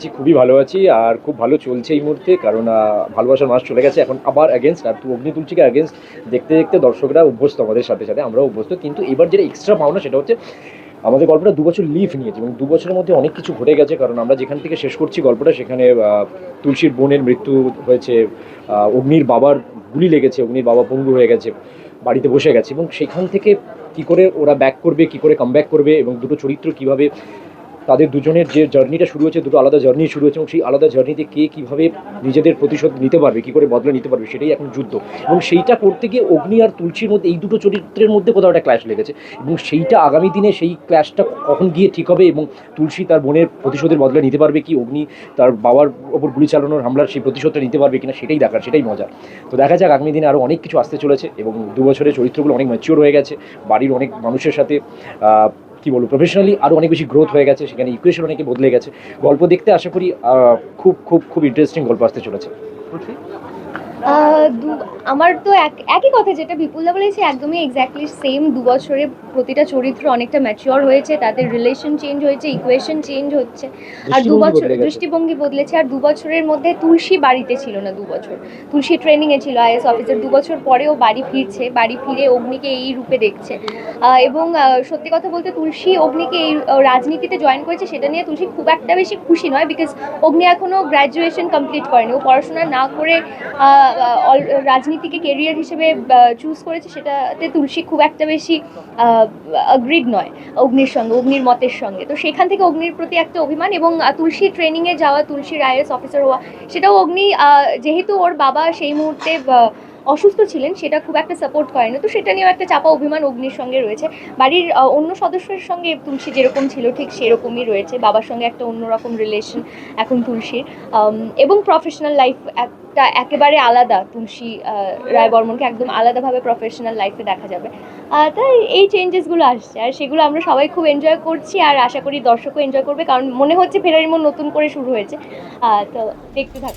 আছি, খুবই ভালো আছি আর খুব ভালো চলছে এই মুহূর্তে, কারণ ভালোবাসার মাস চলে গেছে, এখন আবার অ্যাগেনস্ট আর তু অগ্নি তুলসীকে অ্যাগেনস্ট দেখতে দেখতে দর্শকরা অভ্যস্ত আমাদের সাথে সাথে, আমরাও অভ্যস্ত, কিন্তু এবার যেটা এক্সট্রা পাওনা সেটা হচ্ছে, আমাদের গল্পটা দু বছর লিভ নিয়েছে, এবং দু বছরের মধ্যে অনেক কিছু ঘটে গেছে, কারণ আমরা যেখান থেকে শেষ করছি গল্পটা, সেখানে তুলসীর বোনের মৃত্যু হয়েছে অগ্নির বাবার গুলি লেগেছে, অগ্নির বাবা পঙ্গু হয়ে গেছে, বাড়িতে বসে গেছে, এবং সেখান থেকে কি করে ওরা ব্যাক করবে, কি করে কাম করবে, এবং দুটো চরিত্র কীভাবে তাদের দুজনের যে জার্নিটা শুরু হয়েছে, দুটো আলাদা জার্নি শুরু হয়েছে, এবং সেই আলাদা জার্নিতে কে কীভাবে নিজেদের প্রতিশোধ নিতে পারবে, কী করে বদলে নিতে পারবে, সেটাই এখন যুদ্ধ। এবং সেইটা করতে গিয়ে অগ্নি আর তুলসীর মধ্যে, এই দুটো চরিত্রের মধ্যে কোথাও একটা ক্ল্যাশ লেগেছে। এবং সেইটা আগামী দিনে সেই ক্ল্যাশটা কখন গিয়ে ঠিক হবে, এবং তুলসী তার বোনের প্রতিশোধের বদলে নিতে পারবে কি, অগ্নি তার বাবার ওপর গুলি চালানোর হামলার সেই প্রতিশোধটা নিতে পারবে কিনা, সেটাই দেখার, সেটাই মজা তো দেখা যাক, আগামী দিনে আরও অনেক কিছু আসতে চলেছে, এবং দু বছরের চরিত্রগুলো অনেক ম্যাচিওর হয়ে গেছে, বাড়ির অনেক মানুষের সাথে কি বলব প্রফেশনালি আরও অনেক বেশি গ্রোথ হয়ে গেছে, সেখানে ইকুয়েশন অনেকে বদলে গেছে। গল্প দেখতে আশা করি খুব খুব খুব ইন্টারেস্টিং গল্প আসতে চলেছে। আমার তো এক- একই কথা যেটা বিপুলদা বলেছে একদমই এক্স্যাক্টলি সেম দু বছরে প্রতিটা চরিত্র অনেকটা ম্যাচিওর হয়েছে তাদের রিলেশন চেঞ্জ হয়েছে ইকুয়েশন চেঞ্জ হচ্ছে। আর দু বছর দৃষ্টিভঙ্গি বদলেছে আর দু বছরের মধ্যে তুলসী বাড়িতে ছিল না দু বছর। তুলসী ট্রেনিংয়ে ছিল আইএস অফিসার দু বছর পরেও বাড়ি ফিরছে বাড়ি ফিরে অগ্নিকে এই রূপে দেখছে। এবং সত্যি কথা বলতে তুলসী অগ্নিকে এই রাজনীতিতে জয়েন করেছে সেটা নিয়ে তুলসী খুব একটা বেশি খুশি নয় বিকজ অগ্নি এখনও গ্র্যাজুয়েশন কমপ্লিট করেনি। ও পড়াশোনা না করে রাজনীতিকে কেরিয়ার হিসেবে চুজ করেছে, সেটাতে তুলসী খুব একটা বেশি অগ্রিড নয়, অগ্নির সঙ্গে, অগ্নির মতের সঙ্গে। তো সেখান থেকে অগ্নির প্রতি একটা অভিমান এবং তুলসী ট্রেনিংয়ে যাওয়া তুলসীর আইএস অফিসার হওয়া, সেটাও অগ্নি যেহেতু ওর বাবা সেই মুহূর্তে অসুস্থ ছিলেন, সেটা খুব একটা সাপোর্ট করেনি। তো সেটা নিয়েও একটা চাপা অভিমান অগ্নির সঙ্গে রয়েছে। বাড়ির অন্য সদস্যের সঙ্গে তুলসী যেরকম ছিল, ঠিক সেরকমই রয়েছে। বাবার সঙ্গে একটা অন্যরকম রিলেশন এখন তুলসীর। এবং প্রফেশনাল লাইফ একটা একেবারে আলাদা। তুলসী রায় বর্মনকে একদম আলাদাভাবে প্রফেশনাল লাইফে দেখা যাবে। তাই এই চেঞ্জেসগুলো আসছে। আর সেগুলো আমরা সবাই খুব এনজয় করছি আর আশা করি দর্শকও এনজয় করবে। কারণ মনে হচ্ছে ফেরারি মন নতুন করে শুরু হয়েছে। তো দেখতে থাক।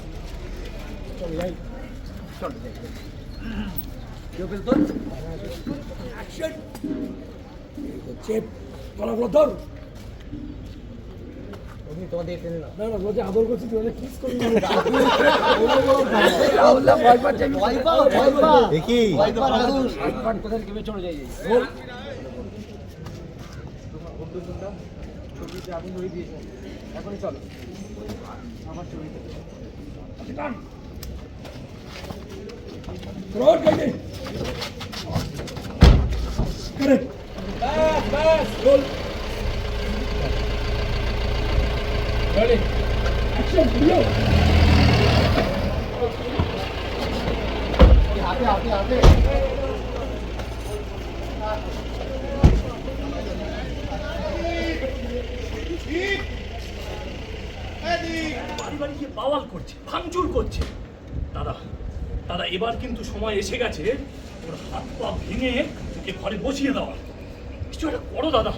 গলাগুলো ধর না না বলছে আদর করছি তুই কিস করবি দেখি রোড গাইডে। কারেক্ট রেডি অ্যাকশন ভিডিও বাড়ি বাড়ি গিয়ে বাওয়াল করছে ভাঙচুর করছে। দাদা দাদা এবার কিন্তু সময় এসে গেছে। ওর হাত পা ভেঙে ওকে ঘরে বসিয়ে দেওয়া। কিছু একটা করো দাদা।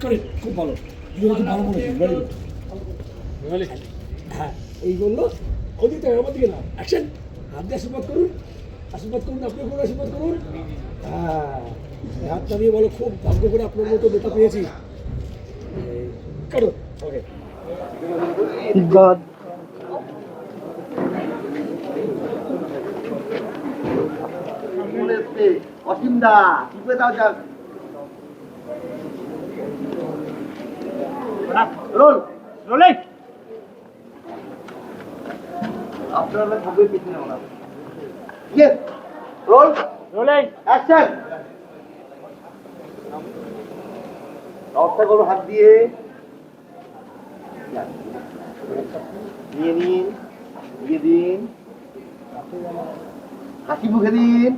কারেক্ট খুব ভালো। ভালো মনে হচ্ছে ভেরি গুড হ্যাঁ এই বলল ওদিকে আমার দিকে না। অ্যাকশন হাত দিয়ে আশীর্বাদ করুন। আশীর্বাদ করুন আপনি করে আশীর্বাদ করুন। হ্যাঁ হাতটা দিয়ে বলো খুব ভাগ্য করে আপনার মতো বেটা পেয়েছি। কাটো। ওকে অসীম দা টিপে দাও যাক? রোল রোলিং আপনার থাকবে পিছনে ওনার ইয়েস রোল? Rolling action. রক্তা হাত দিয়ে। নিয়ে নিন দিয়ে দিন। হাসি মুখে দিন।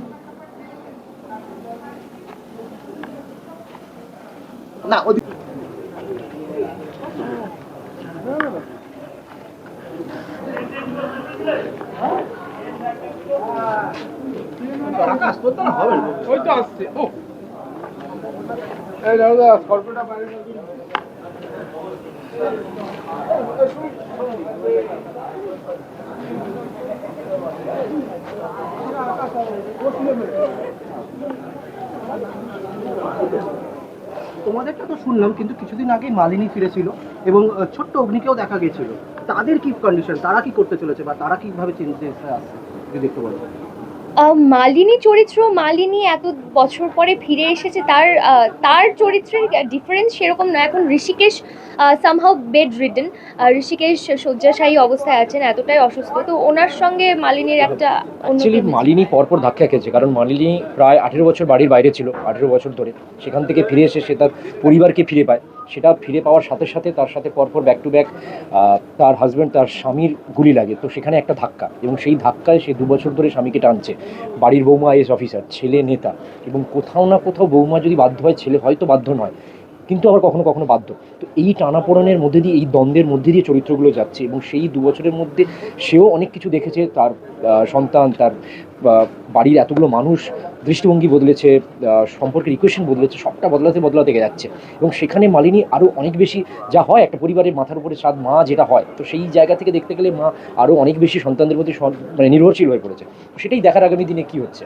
না ওদিক আকাশ তোর তো হবে না তোমাদেরটা তো শুনলাম কিন্তু কিছুদিন আগে মালিনী ফিরেছিল এবং ছোট্ট অগ্নিকেও দেখা গেছিল। তাদের কি কন্ডিশন তারা কি করতে চলেছে বা তারা কীভাবে চেঞ্জেস আসছে? যদি একটু বলো মালিনী চরিত্র মালিনী এত বছর পরে ফিরে এসেছে তার তার চরিত্রের ডিফারেন্স সেরকম নয়। এখন Rishikesh somehow bed ridden Rishikesh শয্যাশায়ী অবস্থায় আছেন এতটাই অসুস্থ। তো ওনার সঙ্গে মালিনীর একটা অ্যাকচুয়ালি মালিনী পরপর ধাক্কা খেয়েছে কারণ মালিনী প্রায় আঠেরো বছর বাড়ির বাইরে ছিল আঠেরো বছর ধরে। সেখান থেকে ফিরে এসে সে তার পরিবারকে ফিরে পায়। সেটা ফিরে পাওয়ার সাথে সাথে তার সাথে পরপর ব্যাক টু ব্যাক তার হাজব্যান্ড তার স্বামীর গুলি লাগে। তো সেখানে একটা ধাক্কা এবং সেই ধাক্কায় সে দু বছর ধরে স্বামীকে টানছে। বাড়ির বৌমা আইএস অফিসার ছেলে নেতা এবং কোথাও না কোথাও বৌমা যদি বাধ্য হয়, ছেলে হয়তো বাধ্য নয়, কিন্তু আবার কখনো কখনো বাধ্য। তো এই টানাপোড়েনের মধ্যে দিয়ে, এই দ্বন্দ্বের মধ্যে দিয়ে চরিত্রগুলো যাচ্ছে এবং সেই দু বছরের মধ্যে সেও অনেক কিছু দেখেছে। তার সন্তান, তার বাড়ির এতগুলো মানুষ দৃষ্টিভঙ্গি বদলেছে সম্পর্কের ইকুয়েশন বদলেছে, সবটা বদলাতে বদলাতে যাচ্ছে। এবং সেখানে মালিনী আরও অনেক বেশি যা হয়, একটা পরিবারের মাথার উপরে সাত মা যেটা হয়, তো সেই জায়গা থেকে দেখতে গেলে মা আরও অনেক বেশি সন্তানদের প্রতি মানে নির্ভরশীল হয়ে পড়েছে। সেটাই দেখার আগামী দিনে কি হচ্ছে?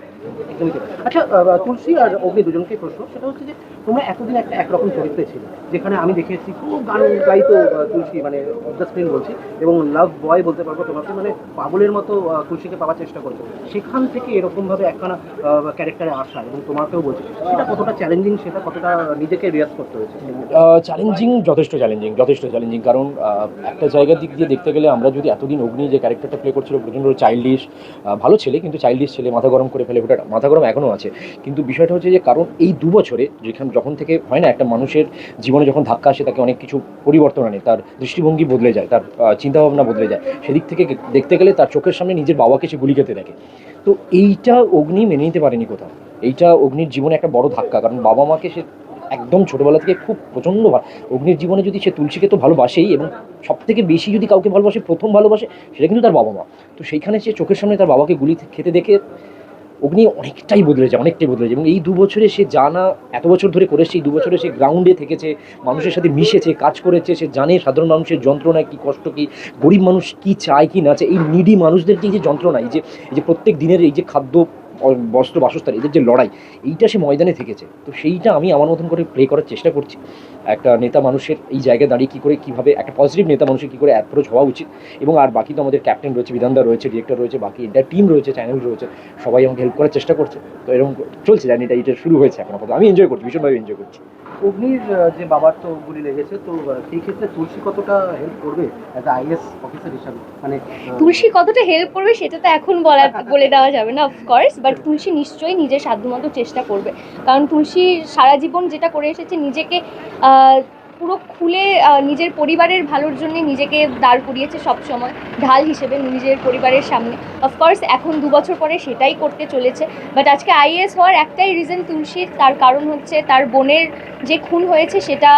আচ্ছা তুলসী আর অগ্নি দুজনকে প্রশ্ন, সেটা হচ্ছে যে তোমরা এতদিন একটা একরকম চরিত্রে ছিল, যেখানে আমি দেখেছি খুব গান গাইতো তুলসী মানে স্ক্রিন বলছি, এবং লাভ বয় বলতে পারব তোমাকে মানে পাগলের মতো তুলসীকে পাওয়ার চেষ্টা করছ। সেখান থেকে এরকমভাবে একখানা ক্যারেক্টারে আসা এবং তোমাকেও বলছি। সেটা কতটা চ্যালেঞ্জিং সেটা কতটা নিজেকে রিয়াজ করতে হয়েছে? চ্যালেঞ্জিং যথেষ্ট চ্যালেঞ্জিং যথেষ্ট চ্যালেঞ্জিং কারণ একটা জায়গার দিক দিয়ে দেখতে গেলে আমরা যদি এতদিন অগ্নি যে ক্যারেক্টারটা প্লে করছিল, প্রচণ্ড চাইল্ডিশ ভালো ছেলে, কিন্তু চাইল্ডিশ ছেলে, মাথা গরম করে ফেলে, ওটা মাথা গরম এখনও আছে। কিন্তু বিষয়টা হচ্ছে যে, কারণ এই দু বছরে যেখানে যখন থেকে হয় না, একটা মানুষের জীবনে যখন ধাক্কা আসে, তাকে অনেক কিছু পরিবর্তন আনে, তার দৃষ্টিভঙ্গি বদলে যায়, তার চিন্তাভাবনা বদলে যায়। সেদিক থেকে দেখতে গেলে তার চোখের সামনে নিজের বাবাকে সে গুলি খেতে দেখে। তো এইটা অগ্নি মেনে নিতে পারেনি কোথাও। এইটা অগ্নির জীবনে একটা বড় ধাক্কা, কারণ বাবা মাকে সে একদম ছোটোবেলা থেকে খুব প্রচণ্ড অগ্নির জীবনে যদি সে তুলসীকে তো ভালোবাসেই এবং সব থেকে বেশি যদি কাউকে ভালোবাসে, প্রথম ভালোবাসে, সেটা কিন্তু তার বাবা মা। তো সেইখানে সে চোখের সামনে তার বাবাকে গুলি খেতে দেখে অগ্নি অনেকটাই বদলে যায়, অনেকটাই বদলে যায় এবং এই দু বছরে সে জানা, এত বছর ধরে করেছে, এই দু বছরে সে গ্রাউন্ডে থেকেছে, মানুষের সাথে মিশেছে, কাজ করেছে, সে জানে সাধারণ মানুষের যন্ত্রণা কি কষ্ট কি, গরিব মানুষ কি চায় কি না চায়, এই নিডি মানুষদের যে এই যে যন্ত্রণা, এই যে এই যে প্রত্যেক দিনের এই যে খাদ্য বস্ত্র, বাসস্থান, এদের যে লড়াই, এইটা সে ময়দানে থেকেছে। তো সেইটা আমি আমার মতন করে প্লে করার চেষ্টা করছি। একটা নেতা মানুষের এই জায়গায় দাঁড়িয়ে কী করে, কীভাবে একটা পজিটিভ নেতা মানুষের কী করে অ্যাপ্রোচ হওয়া উচিত এবং আর বাকি তো আমাদের ক্যাপ্টেন রয়েছে, বিধানদা রয়েছে ডিরেক্টর রয়েছে, বাকি এন্টার টিম রয়েছে চ্যানেল রয়েছে, সবাই আমাকে হেল্প করার চেষ্টা করছে। তো এরকম চলছে, জানি এটা এটা শুরু হয়েছে এখন আপাতত। আমি এনজয় করছি, ভীষণভাবে এনজয় করছি। অগ্নির যে বাবার তো গুলি লেগেছে, তো সেই ক্ষেত্রে তুলসী কতটা হেল্প করবে অ্যাজ আইএস অফিসার হিসাবে? মানে তুলসী কতটা হেল্প করবে সেটা তো এখন বলা, বলে দেওয়া যাবে না অফকোর্স বাট তুলসী নিশ্চয়ই নিজের সাধ্যমতো চেষ্টা করবে। কারণ তুলসী সারা জীবন যেটা করে এসেছে, নিজেকে পুরো খুলে নিজের পরিবারের ভালোর জন্য নিজেকে দাঁড় করিয়েছে সবসময় ঢাল হিসেবে নিজের পরিবারের সামনে। অফকোর্স এখন দু বছর পরে সেটাই করতে চলেছে বাট আজকে আইএস হওয়ার একটাই রিজন তুলসীর তার কারণ হচ্ছে তার বোনের যে খুন হয়েছে সেটা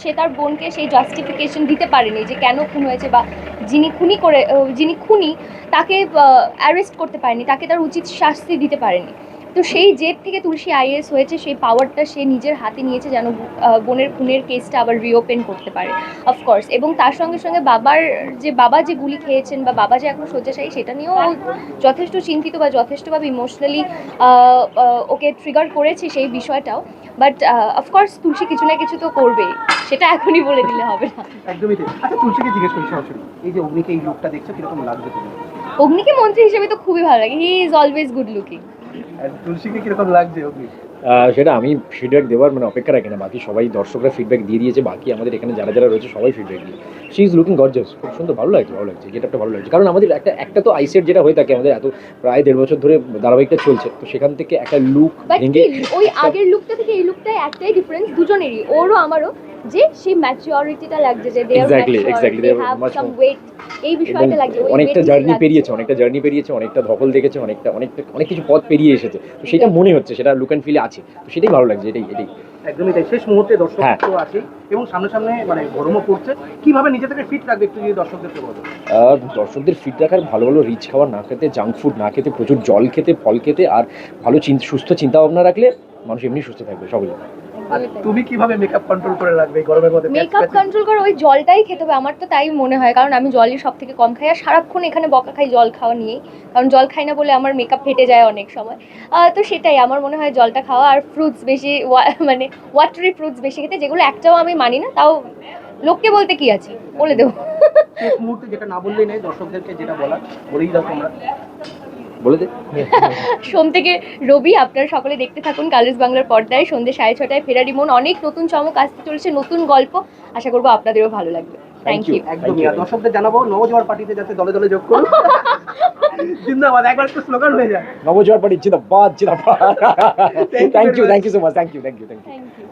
সে তার বোনকে সেই জাস্টিফিকেশন দিতে পারেনি যে কেন খুন হয়েছে বা যিনি খুনি করে যিনি খুনি, তাকে অ্যারেস্ট করতে পারেনি, তাকে তার উচিত শাস্তি দিতে পারেনি। তো সেই জেদ থেকে তুলসী আইএস হয়েছে সেই পাওয়ারটা সে নিজের হাতে নিয়েছে যেন বোনের খুনের কেসটা আবার রিওপেন করতে পারে। অফকোর্স এবং তার সঙ্গে সঙ্গে বাবার যে বাবা যে গুলি খেয়েছেন বা বাবা যে এখন শয্যাশায়ী সেটা নিয়েও যথেষ্ট চিন্তিত বা যথেষ্টভাবে ইমোশনালি ওকে ট্রিগার করেছে সেই বিষয়টাও। বাট অফকোর্স তুলসী কিছু না কিছু তো করবেই। সেটা এখনই বলে দিলে হবে না। একদমই আচ্ছা তুলসীকে জিজ্ঞেস করি সরাসরি এই যে অগ্নিকে এই লুকটা দেখছ কীরকম তুমি অগ্নিকে মন্ত্রী হিসেবে তো খুবই ভালো লাগে। He is always good looking তুলসীকে কীরকম লাগছে সেটা আমি ফিডব্যাক দেওয়ার মানে অপেক্ষা রাখি না। বাকি সবাই দর্শকরা ফিডব্যাক দিয়ে দিয়েছে বাকি আমাদের এখানে যারা যারা রয়েছে সবাই ফিডব্যাক দিয়ে। শি ইজ লুকিং গর্জাস খুব সুন্দর ভালো লাগছে ভালো লাগছে গেটআপটা ভালো লাগছে। কারণ আমাদের একটা একটা তো আইসেট যেটা হয়ে থাকে আমাদের এত প্রায় দেড় বছর ধরে ধারাবাহিকটা চলছে। তো সেখান থেকে একটা লুক ভেঙে ওই আগের লুকটা থেকে এই লুকটায় একটাই ডিফারেন্স দুজনেরই। ওরও আমারও। যে সেই ম্যাচিওরিটিটা লাগছে যে দে আর সাম ওয়েট এই বিষয়টা লাগছে অনেকটা জার্নি পেরিয়েছে অনেকটা জার্নি পেরিয়েছে অনেকটা ধকল দেখেছে অনেকটা অনেকটা অনেক কিছু পথ পেরিয়ে এসেছে। তো সেটা মনে হচ্ছে সেটা লুক অ্যান্ড ফিলে আছে। তো সেটাই ভালো লাগছে এটাই এটাই। একদমই তাই। শেষ মুহূর্তে দর্শক হ্যাঁ। তো আছে এবং সামনে সামনে মানে গরমও পড়ছে। কীভাবে নিজে থেকে ফিট রাখবে একটু যদি দর্শকদেরকে বলো? দর্শকদের ফিট রাখার ভালো ভালো রিচ খাবার না খেতে জাঙ্ক ফুড না খেতে প্রচুর জল খেতে ফল খেতে আর ভালো চিন্তা সুস্থ চিন্তা ভাবনা রাখলে মানুষ এমনি সুস্থ থাকবে সকলে আর তুমি কীভাবে মেকআপ কন্ট্রোল করে রাখবে গরমের মধ্যে? মেকআপ কন্ট্রোল করে ওই জলটাই খেতে হবে আমার তো তাই মনে হয় কারণ আমি জলই সব থেকে কম খাই আর সারাক্ষণ এখানে বকা খাই জল খাওয়া নিয়েই কারণ জল খাই না বলে আমার মেকআপ ফেটে যায় অনেক সময়। তো সেটাই আমার মনে হয় জলটা খাওয়া আর ফ্রুটস বেশি মানে ওয়াটারি ফ্রুটস বেশি খেতে যেগুলো একটাও আমি মানি না তাও লোককে বলতে কি আছে? বলে দেবো। মুহূর্তে যেটা না বললেই নেই দর্শকদেরকে যেটা বলার বলেই দাও তোমরা। বলে দে। সোম থেকে রবি আপনারা সকলে দেখতে থাকুন কালার্স বাংলার পর্দায়। সন্ধ্যে সাড়ে ছটায় ফেরারি মন অনেক নতুন চমক আসতে চলেছে নতুন গল্প। আশা করব আপনাদেরও ভালো লাগবে। থ্যাংক ইউ একদমই দর্শকদের জানাব নবজোয়ার পার্টিতে যাতে দলে দলে যোগ করুন। জিন্দাবাদ একবার একটু স্লোগান হয়ে যায়। নবজোয়ার পার্টি জিন্দাবাদ জিন্দাবাদ। Thank you thank you so much thank you thank you thank you